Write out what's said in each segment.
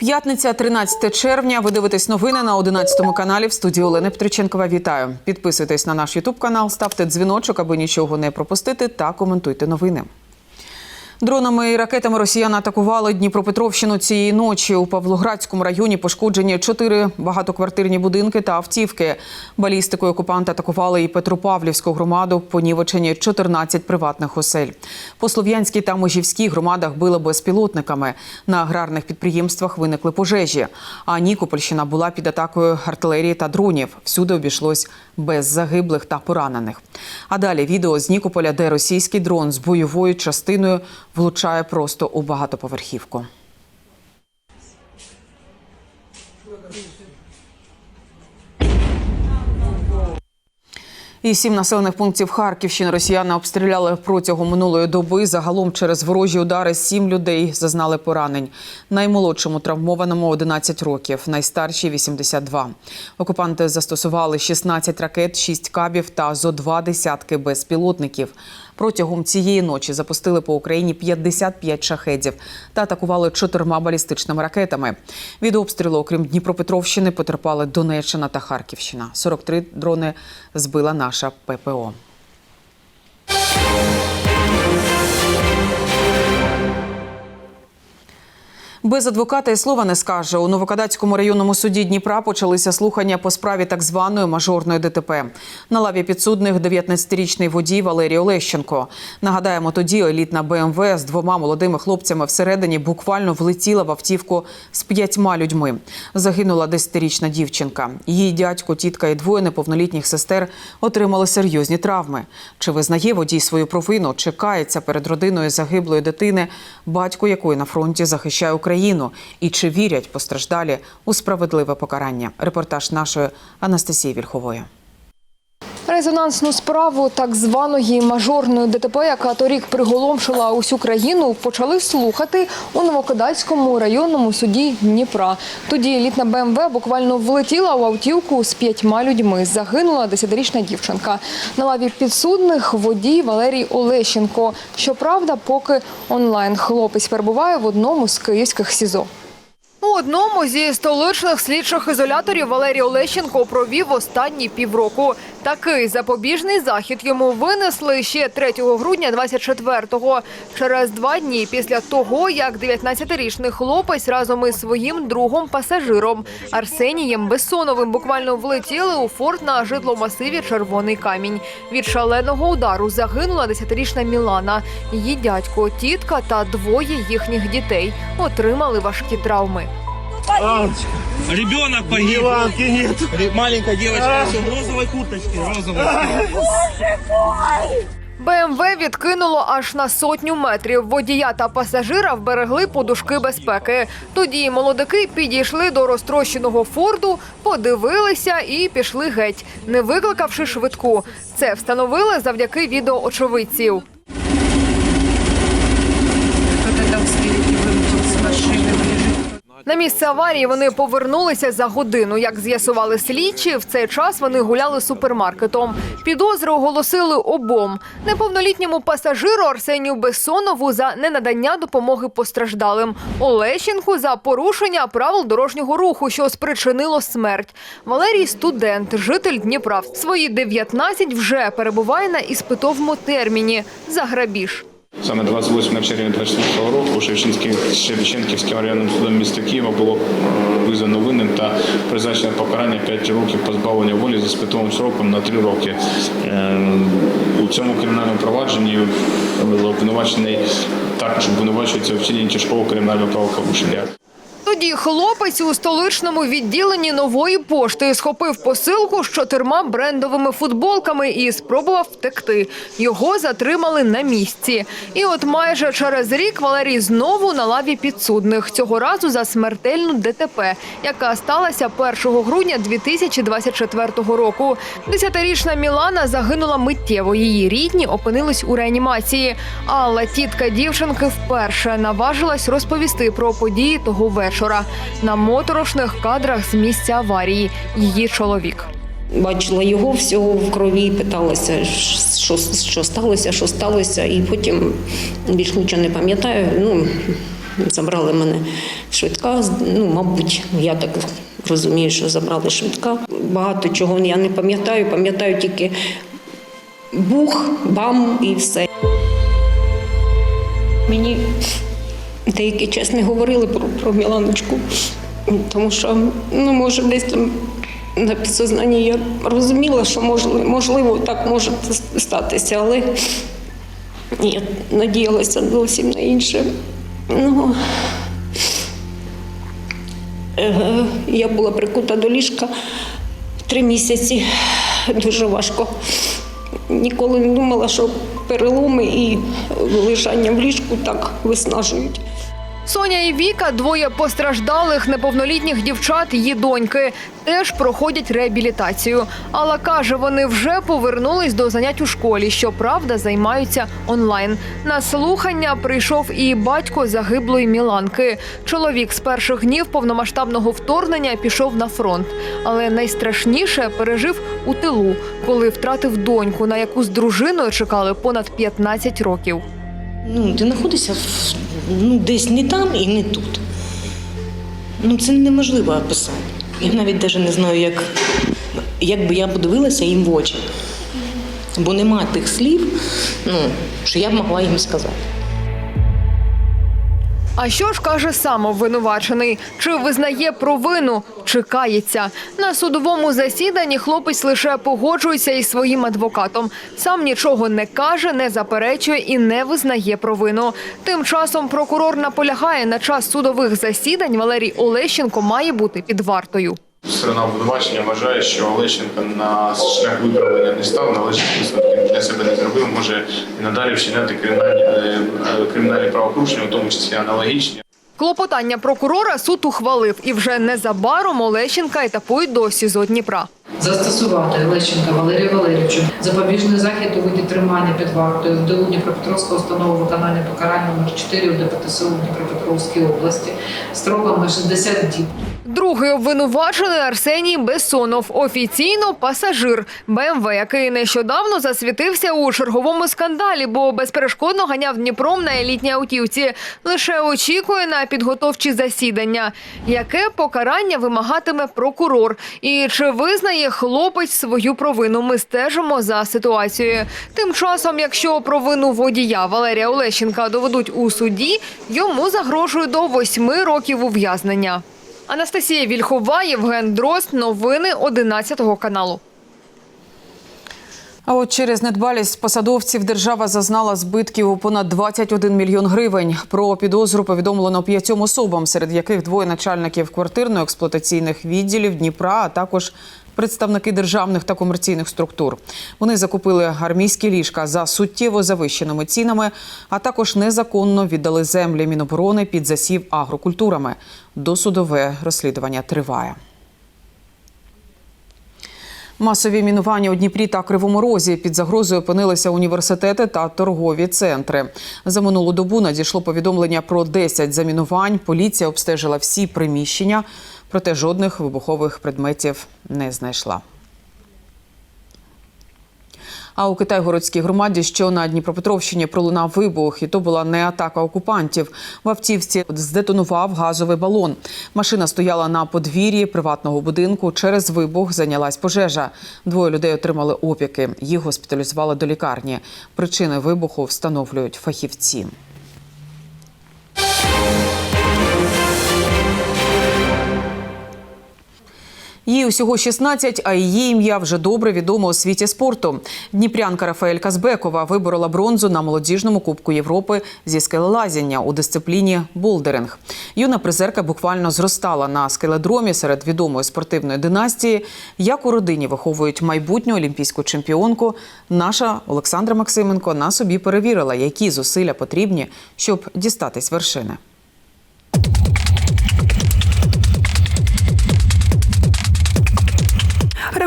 П'ятниця, 13 червня. Ви дивитесь новини на 11 каналі в студії Олени Петриченкова. Вітаю! Підписуйтесь на наш Ютуб канал, ставте дзвіночок, аби нічого не пропустити, та коментуйте новини. Дронами і ракетами росіяни атакували Дніпропетровщину цієї ночі. У Павлоградському районі пошкоджені чотири багатоквартирні будинки та автівки. Балістикою окупанти атакували і Петропавлівську громаду, понівечені 14 приватних осель. По Слов'янській та Межівській громадах били безпілотниками. На аграрних підприємствах виникли пожежі. А Нікопольщина була під атакою артилерії та дронів. Всюди обійшлось без загиблих та поранених. А далі відео з Нікополя, де російський дрон з бойовою частиною влучає просто у багатоповерхівку. І сім населених пунктів Харківщини росіяни обстріляли протягом минулої доби. Загалом через ворожі удари сім людей зазнали поранень. Наймолодшому травмованому 11 років, найстаршій 82. Окупанти застосували 16 ракет, 6 кабів та зо два десятки безпілотників. Протягом цієї ночі запустили по Україні 55 шахедів та атакували чотирма балістичними ракетами. Від обстрілу, окрім Дніпропетровщини, потерпали Донеччина та Харківщина. 43 дрони збила наша ППО. Без адвоката і слова не скаже. У Новокадацькому районному суді Дніпра почалися слухання по справі так званої мажорної ДТП. На лаві підсудних 19-річний водій Валерій Олещенко. Нагадаємо, тоді елітна БМВ з двома молодими хлопцями всередині буквально влетіла в автівку з п'ятьма людьми. Загинула 10-річна дівчинка. Її дядько, тітка і двоє неповнолітніх сестер отримали серйозні травми. Чи визнає водій свою провину? Чи кається перед родиною загиблої дитини, батько якої на фронті захищає Україну? І чи вірять постраждалі у справедливе покарання? Репортаж нашої Анастасії Вільхової. Резонансну справу так званої мажорної ДТП, яка торік приголомшила усю країну, почали слухати у Новокодацькому районному суді Дніпра. Тоді елітна БМВ буквально влетіла у автівку з п'ятьма людьми. Загинула 10-річна дівчинка. На лаві підсудних водій Валерій Олещенко. Щоправда, поки онлайн хлопець перебуває в одному з київських СІЗО. У одному зі столичних слідчих ізоляторів Валерій Олещенко провів останні півроку. Такий запобіжний захід йому винесли ще 3 грудня 24-го. Через два дні після того, як 19-річний хлопець разом із своїм другом пасажиром Арсенієм Бессоновим буквально влетіли у форт на житломасиві Червоний камінь. Від шаленого удару загинула 10-річна Мілана. Її дядько, тітка та двоє їхніх дітей отримали важкі травми. Ребенок погиб. Миланки нет. Ре- Маленькая девочка всё в розовой курточке. Розовой. БМВ відкинуло аж на сотню метрів. Водія та пасажира вберегли подушки безпеки. Тоді молодики підійшли до розтрощеного форду, подивилися і пішли геть, не викликавши швидку. Це встановили завдяки відео очевидців. На місце аварії вони повернулися за годину. Як з'ясували слідчі, в цей час вони гуляли супермаркетом. Підозри оголосили обом неповнолітньому пасажиру Арсенію Бессонову за ненадання допомоги постраждалим, Олещенку за порушення правил дорожнього руху, що спричинило смерть. Валерій студент, житель Дніпра. Свої 19 вже перебуває на іспитовому терміні за грабіж. Саме 28 червня 2024 року Шевченківським районним судом міста Києва було визнано винним та призначено покарання 5 років позбавлення волі за спитовим сроком на 3 роки. Е, У цьому кримінальному провадженні обвинувачений також обвинувачується в вчиненні тяжкого кримінального правопорушення. Тоді хлопець у столичному відділенні нової пошти схопив посилку з чотирма брендовими футболками і спробував втекти. Його затримали на місці. І от майже через рік Валерій знову на лаві підсудних. Цього разу за смертельну ДТП, яка сталася 1 грудня 2024 року. Десятирічна Мілана загинула миттєво. Її рідні опинились у реанімації. Але тітка дівчинки вперше наважилась розповісти про події того вечора. На моторошних кадрах з місця аварії її чоловік. Бачила його всього в крові, питалася, що, що сталося, що сталося, і потім більш нічого не пам'ятаю. Ну, Забрали мене швидка. Ну, мабуть, я так розумію, що забрали швидка. Багато чого я не пам'ятаю, пам'ятаю тільки бух, бам і все. Мені деякий час не говорили про, про Міланочку, тому що, ну, може, десь там на підсознанні я розуміла, що можливо, можливо так може статися, але я надіялася зовсім на інше. Ну, е, я була прикута до ліжка три місяці, дуже важко. Ніколи не думала, що переломи і лежання в ліжку так виснажують. Соня і Віка, двоє постраждалих неповнолітніх дівчат, її доньки, теж проходять реабілітацію. Алла каже, вони вже повернулись до занять у школі. Щоправда, займаються онлайн. На слухання прийшов і батько загиблої Міланки. Чоловік з перших днів повномасштабного вторгнення пішов на фронт, але найстрашніше пережив у тилу, коли втратив доньку, на яку з дружиною чекали понад 15 років. Ну, ти знаходишся в, ну, десь не там і не тут. Ну, це неможливо описати. Я навіть навіть не знаю, як, як би я подивилася їм в очі. Бо нема тих слів, ну, що я б могла їм сказати. А що ж каже сам обвинувачений? Чи визнає провину, чи кається? На судовому засіданні хлопець лише погоджується із своїм адвокатом. Сам нічого не каже, не заперечує і не визнає провину. Тим часом прокурор наполягає на час судових засідань Валерій Олещенко має бути під вартою. Сторона обвинувачення вважає, що Олещенко на шлях виправлення не став, належних висновків для себе може і надалі вчиняти кримінальні, е, е, кримінальні правопорушення, в тому числі аналогічні. Клопотання прокурора суд ухвалив, і вже незабаром Олещенка етапують до СІЗО Дніпра. Застосувати Лещенка Валерію Валерійовичу запобіжний захід у виді тримання під вартою в ДУ Дніпропетровського установу виконання покарання номер 4 у ДПТСУ Дніпропетровській області строком на 60 діб. Другий обвинувачений Арсеній Бессонов, офіційно пасажир БМВ, який нещодавно засвітився у черговому скандалі, бо безперешкодно ганяв Дніпром на елітній автівці. Лише очікує на підготовчі засідання. Яке покарання вимагатиме прокурор? І чи визнає хлопець свою провину? Ми стежимо за ситуацією. Тим часом, якщо провину водія Валерія Олещенка доведуть у суді, йому загрожує до восьми років ув'язнення. Анастасія Вільхова, Євген Дрозд. Новини 11 каналу. А от через недбалість посадовців держава зазнала збитків у понад 21 мільйон гривень. Про підозру повідомлено п'ятьом особам, серед яких двоє начальників квартирно-експлуатаційних відділів Дніпра, а також представники державних та комерційних структур. Вони закупили армійські ліжка за суттєво завищеними цінами, а також незаконно віддали землі Міноборони під засів агрокультурами. Досудове розслідування триває. Масові мінування у Дніпрі та Кривому Розі під загрозою опинилися університети та торгові центри. За минулу добу надійшло повідомлення про 10 замінувань. Поліція обстежила всі приміщення, проте жодних вибухових предметів не знайшла. А у Китайгородській громаді, що на Дніпропетровщині пролунав вибух, і то була не атака окупантів. В автівці здетонував газовий балон. Машина стояла на подвір'ї приватного будинку. Через вибух зайнялась пожежа. Двоє людей отримали опіки. Їх госпіталізували до лікарні. Причини вибуху встановлюють фахівці. Їй усього 16, а її ім'я вже добре відомо у світі спорту. Дніпрянка Рафаель Казбекова виборола бронзу на молодіжному Кубку Європи зі скелелазіння у дисципліні болдеринг. Юна призерка буквально зростала на скеледромі серед відомої спортивної династії. Як у родині виховують майбутню олімпійську чемпіонку, наша Олександра Максименко на собі перевірила, які зусилля потрібні, щоб дістатись вершини.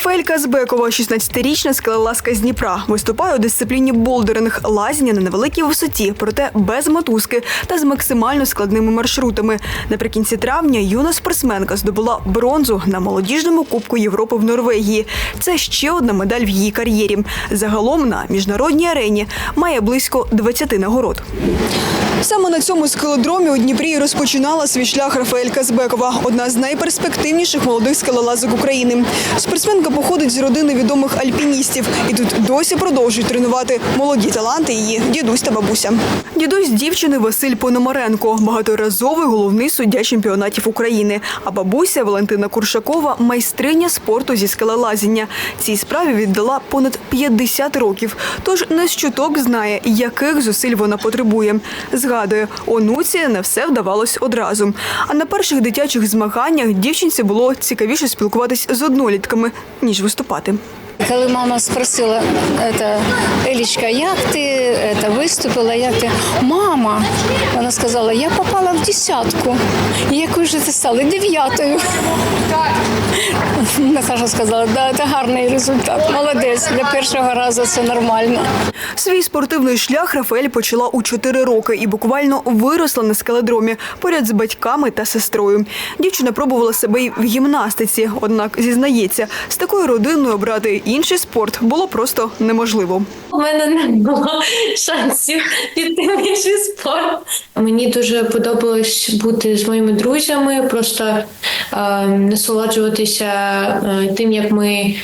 Рафаель Казбекова, 16-річна скелелазка з Дніпра, виступає у дисципліні болдеринг лазіння на невеликій висоті, проте без мотузки та з максимально складними маршрутами. Наприкінці травня юна спортсменка здобула бронзу на молодіжному Кубку Європи в Норвегії. Це ще одна медаль в її кар'єрі. Загалом на міжнародній арені має близько 20 нагород. Саме на цьому скелодромі у Дніпрі розпочинала свій шлях Рафаель Казбекова, одна з найперспективніших молодих скелелазок України. Спортсменка походить з родини відомих альпіністів і тут досі продовжують тренувати молоді таланти її дідусь та бабуся. Дідусь дівчини Василь Пономаренко, багаторазовий головний суддя чемпіонатів України. А бабуся Валентина Куршакова майстриня спорту зі скелелазіння. Цій справі віддала понад 50 років. Тож не з чуток знає, яких зусиль вона потребує. Згадує, онуці не все вдавалось одразу. А на перших дитячих змаганнях дівчинці було цікавіше спілкуватись з однолітками, ніж виступати. Коли мама спросила, это, Елічка, як ти это, виступила, як ти? Мама, вона сказала, я попала в десятку. І якою ж ти стала? Дев'ятою. Наташа сказала, да, це гарний результат. Молодець, для першого разу це нормально. Свій спортивний шлях Рафаель почала у 4 роки і буквально виросла на скеледромі поряд з батьками та сестрою. Дівчина пробувала себе й в гімнастиці, однак зізнається, з такою родиною обрати інший спорт було просто неможливо. У мене не було шансів піти в інший спорт. Мені дуже подобалось бути з моїми друзями, просто е, насолоджуватися е, тим, як ми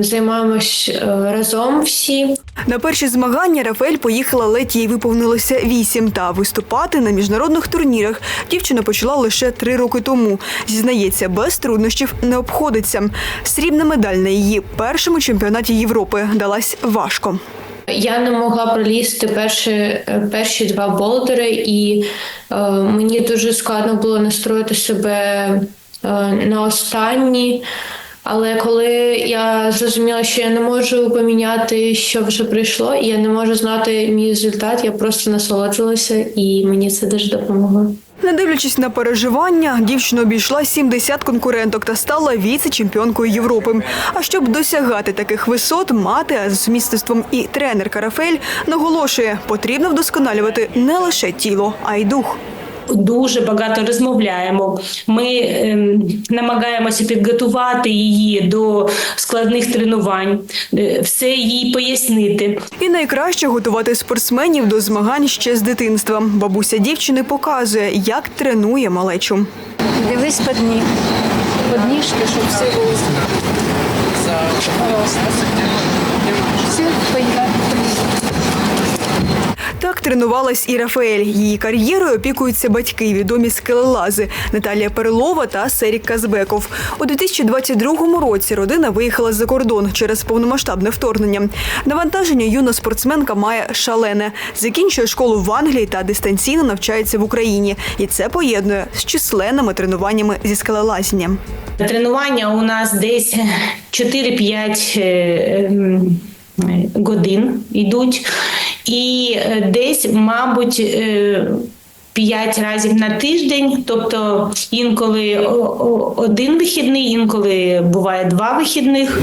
займаємось е, разом всі. На перші змагання Рафаель поїхала ледь їй виповнилося вісім. Та виступати на міжнародних турнірах дівчина почала лише три роки тому. Зізнається, без труднощів не обходиться. Срібна медаль на її першому чемпіонаті Європи далась важко. Я не могла пролізти перші, е, перші два болдери, і е, мені дуже складно було настроїти себе е, на останні. Але коли я зрозуміла, що я не можу поміняти, що вже прийшло, і я не можу знати мій результат, я просто насолоджувалася, і мені це дуже допомогло. Не дивлячись на переживання, дівчина обійшла 70 конкуренток та стала віце-чемпіонкою Європи. А щоб досягати таких висот, мати з сумісництвом і тренерка Рафель наголошує, потрібно вдосконалювати не лише тіло, а й дух. Дуже багато розмовляємо. Ми ем, намагаємося підготувати її до складних тренувань, е, все їй пояснити. І найкраще готувати спортсменів до змагань ще з дитинства. Бабуся дівчини показує, як тренує малечу. Дивись по дні. Подніжки, щоб все було. Все, поїхали. Так тренувалась і Рафаель. Її кар'єрою опікуються батьки, відомі скелелази Наталія Перелова та Серік Казбеков. У 2022 році родина виїхала за кордон через повномасштабне вторгнення. Навантаження юна спортсменка має шалене. Закінчує школу в Англії та дистанційно навчається в Україні. І це поєднує з численними тренуваннями зі скелелазінням. Тренування у нас десь 4-5 е, ем, годин йдуть, і е, десь, мабуть, е, П'ять разів на тиждень, тобто інколи один вихідний, інколи буває два вихідних.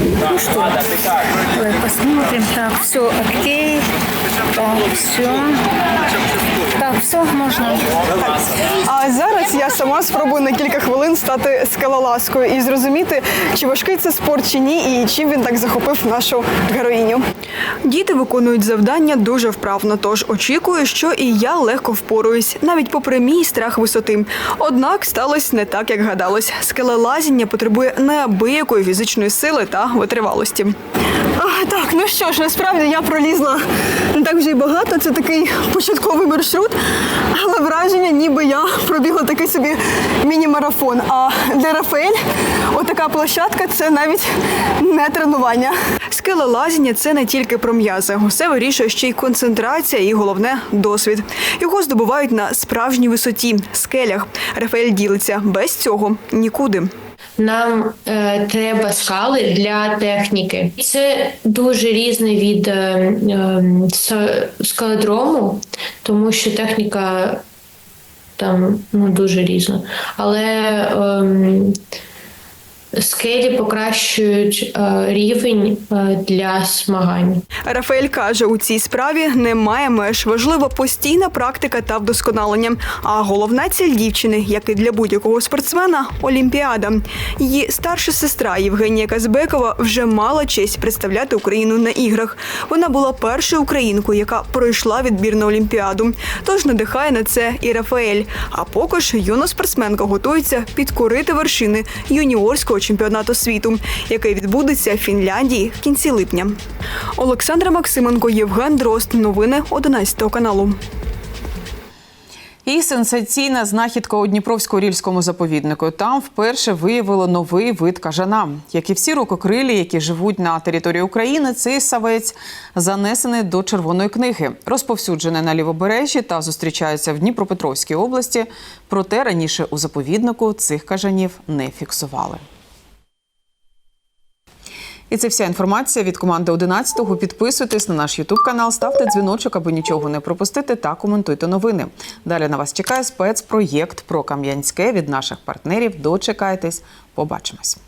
Ой, Посмотрим. Так, все окей. Так, все. Все, можна. А зараз я сама спробую на кілька хвилин стати скалолазкою і зрозуміти, чи важкий це спорт чи ні, і чим він так захопив нашу героїню. Діти виконують завдання дуже вправно, тож очікую, що і я легко впоруюсь, навіть попри мій страх висоти. Однак сталося не так, як гадалось. Скелелазіння потребує неабиякої фізичної сили та витривалості. А, так, ну що ж, насправді я пролізла не так вже й багато. Це такий початковий маршрут, але враження, ніби я пробігла такий собі міні-марафон. А для Рафаель отака площадка це навіть не тренування. Скелелазіння – це не тільки про м'язи. Усе вирішує ще й концентрація і головне досвід. Його здобувають на справжній висоті скелях. Рафаель ділиться без цього нікуди. Нам е, треба скали для техніки. Це дуже різний від е, е, скалодрому, тому що техніка там ну, дуже різна. Але ем, скелі покращують е, рівень е, для змагань. Рафаель каже, у цій справі немає меж. Важлива постійна практика та вдосконалення. А головна ціль дівчини, як і для будь-якого спортсмена, олімпіада. Її старша сестра Євгенія Казбекова вже мала честь представляти Україну на іграх. Вона була першою українкою, яка пройшла відбір на олімпіаду. Тож надихає на це і Рафаель. А поки ж юна спортсменка готується підкорити вершини юніорського чемпіонату світу, який відбудеться в Фінляндії в кінці липня. Олександра Максименко, Євген Дрозд. Новини 11 каналу. І сенсаційна знахідка у Дніпровсько-Рільському заповіднику. Там вперше виявили новий вид кажана. Як і всі рукокрилі, які живуть на території України, цей савець занесений до Червоної книги, розповсюджений на лівобережжі та зустрічається в Дніпропетровській області. Проте раніше у заповіднику цих кажанів не фіксували. І це вся інформація від команди 11-го. Підписуйтесь на наш Ютуб канал, ставте дзвіночок, аби нічого не пропустити, та коментуйте новини. Далі на вас чекає спецпроєкт про Кам'янське від наших партнерів. Дочекайтесь, побачимось.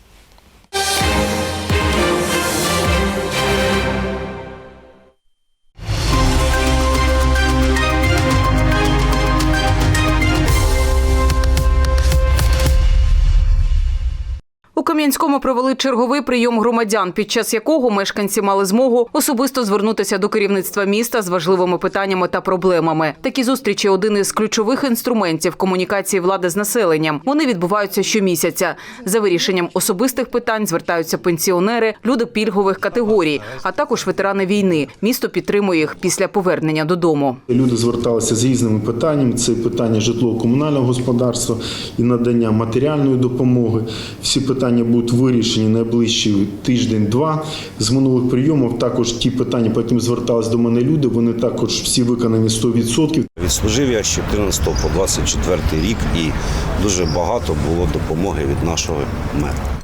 Кам'янському провели черговий прийом громадян, під час якого мешканці мали змогу особисто звернутися до керівництва міста з важливими питаннями та проблемами. Такі зустрічі один із ключових інструментів комунікації влади з населенням. Вони відбуваються щомісяця. За вирішенням особистих питань звертаються пенсіонери, люди пільгових категорій, а також ветерани війни. Місто підтримує їх після повернення додому. Люди зверталися з різними питаннями. Це питання житлово-комунального господарства і надання матеріальної допомоги. Всі питання будуть вирішені найближчі тиждень-два. З минулих прийомів також ті питання, по яким звертались до мене люди, вони також всі виконані 100%. Відслужив я з 14 по 24 рік і дуже багато було допомоги від нашого мера.